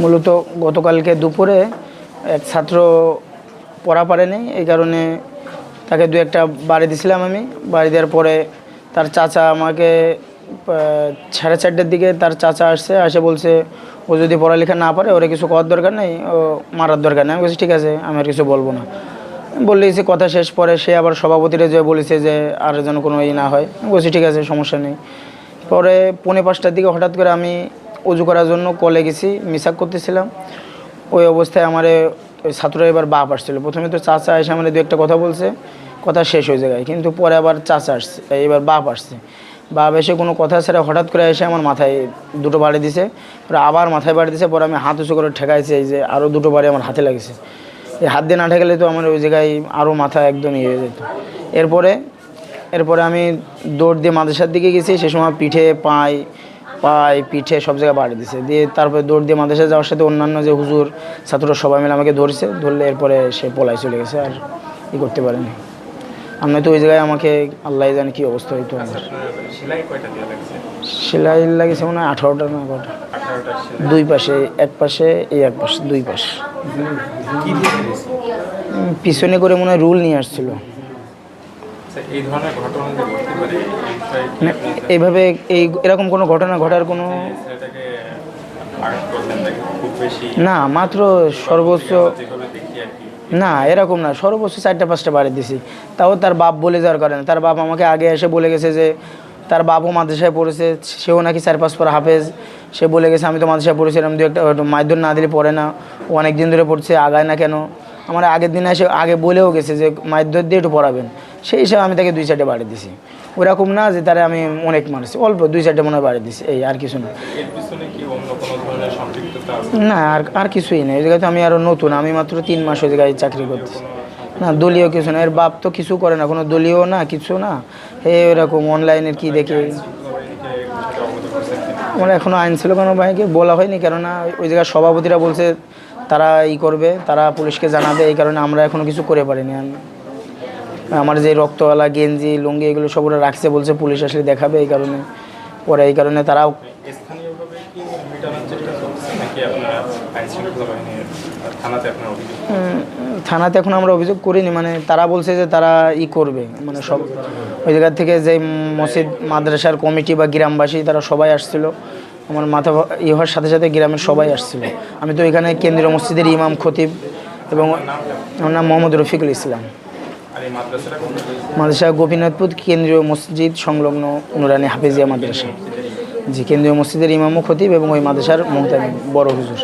মূলত গতকালকে দুপুরে এক ছাত্র পড়া পারেনি, এই কারণে তাকে দু একটা বাড়ি দিছিলাম আমি। বাড়ি দেওয়ার পরে তার চাচা আমাকে সাড়ে চারটের দিকে তার চাচা আসছে, আসে বলছে, ও যদি পড়ালেখা না পারে, ওরে কিছু করার দরকার নেই, ও মারার দরকার নেই। আমি বলছি, ঠিক আছে, আমি আর কিছু বলব না। বললে বললেছি কথা শেষ পরে সে আবার সভাপতিরে যে বলেছে যে আর যেন কোনো ই না হয়। বলছি, ঠিক আছে, সমস্যা নেই। পরে পৌনে পাঁচটার দিকে হঠাৎ করে আমি উজু করার জন্য কলে গেছি মিসাক করতেছিলাম। ওই অবস্থায় আমার ওই ছাত্র এবার বাপ আসছিল। প্রথমে তো চাচা এসে আমার দু একটা কথা বলছে, কথা শেষ হয়ে যায়। কিন্তু পরে আবার চাচা আসছে, এবার বাপ আসছে। বাপ এসে কোনো কথা ছাড়া হঠাৎ করে এসে আমার মাথায় দুটো বাড়ি দিছে, পরে আবার মাথায় বাড়ি দিছে, পরে আমি হাত উঁচু করে ঠেকাইছি, এই যে আরও দুটো বাড়ি আমার হাতে লাগেছে। এই হাত দিয়ে না ঠেকালে তো আমার ওই জায়গায় আরও মাথা একদম ইয়ে হয়ে যেত। এরপরে এরপরে আমি দৌড় দিয়ে মাদ্রাসার দিকে গেছি, সে সময় পিঠে পাই পায়ে পিঠে সব জায়গায় বাড়ি দিছে। দিয়ে তারপরে দৌড় দিয়ে মাদ্রাসায় যাওয়ার সাথে অন্যান্য যে হুজুর ছাত্ররা সবাই মিলে আমাকে ধরছে। ধরলে এরপরে সে পলাই চলে গেছে আর ই করতে পারেনি। আমি তো ওই জায়গায় আমাকে আল্লাহ জানে কী অবস্থা হইতো আমার। সেলাই কয়টা দেওয়া লাগিয়েছে মনে হয় আঠারোটা না কটা দুই পাশে এক পাশে এই এক পাশে দুই পাশে। পিছনে করে মনে হয় রুল নিয়ে আসছিল। আচ্ছা, এই ধরনের ঘটনা ঘটতে পারে এই বিষয়ে কি মানে এইভাবে এই এরকম কোনো ঘটনা ঘটার কোনো না মাত্র সর্বোচ্চ না এরকম না সর্বোচ্চ চারটা পাঁচটা বাড়ি দিছি। তাও তার বাপ বলে যাওয়ার কারণে। তার বাপ আমাকে আগে এসে বলে গেছে যে তার বাপও মাদ্রাসায় পড়েছে সেও নাকি চার পাঁচ পর হাফেজ। সে বলে গেছে আমি তো মাদ্রাসায় পড়েছিলাম দু একটা মাধ্যম না দিলে পড়ে না। ও অনেক দিন ধরে পড়ছে আগায় না কেন? আমার আগের দিন এসে আগে বলেও গেছে যে মাধ্যম দিয়ে একটু পড়াবেন। সেই হিসাবে আমি তাকে দুই চারটে বাড়ি দিছি। ওরকম না যে তারা আমি অনেক মারছি অল্প দুই চারটে মনে হয় বাড়ি দিছি এই আর কিছু না। না আর আর কিছুই নেই। তো আমি আরও নতুন আমি মাত্র তিন মাস ওই জায়গায় চাকরি করতেছি। না দলীয় কিছু না এর বাপ তো কিছু করে না কোনো দলীয় না কিছু না। এ এরকম অনলাইনের কি দেখে? আমার এখনও আইন ছিল কোনো ভাইকে বলা হয়নি কেননা ওই জায়গার সভাপতিরা বলছে তারা ই করবে তারা পুলিশকে জানাবে এই কারণে আমরা এখনও কিছু করে পারিনি। আমি- আমার যে রক্তওয়ালা গেঞ্জি লুঙ্গি এগুলো সব ওরা রাখছে বলছে পুলিশ আসলে দেখাবে এই কারণে। পরে এই কারণে তারাও থানাতে এখন আমরা অভিযোগ করিনি মানে তারা বলছে যে তারা ই করবে মানে সব ওই জায়গা থেকে যে মসজিদ মাদ্রাসার কমিটি বা গ্রামবাসী তারা সবাই আসছিল। আমার মাথা ই হওয়ার সাথে সাথে গ্রামের সবাই আসছিল। আমি তো এখানে কেন্দ্রীয় মসজিদের ইমাম খতিব এবং আমার নাম মোহাম্মদ রফিকুল ইসলাম। মাদ্রাসা গোপীনাথপুর কেন্দ্রীয় মসজিদ সংলগ্ন নুরানি হাফিজিয়া মাদ্রাসা। যে কেন্দ্রীয় মসজিদের ইমামু খতিব এবং ওই মাদ্রাসার মোহতামিম বড় হুজুর।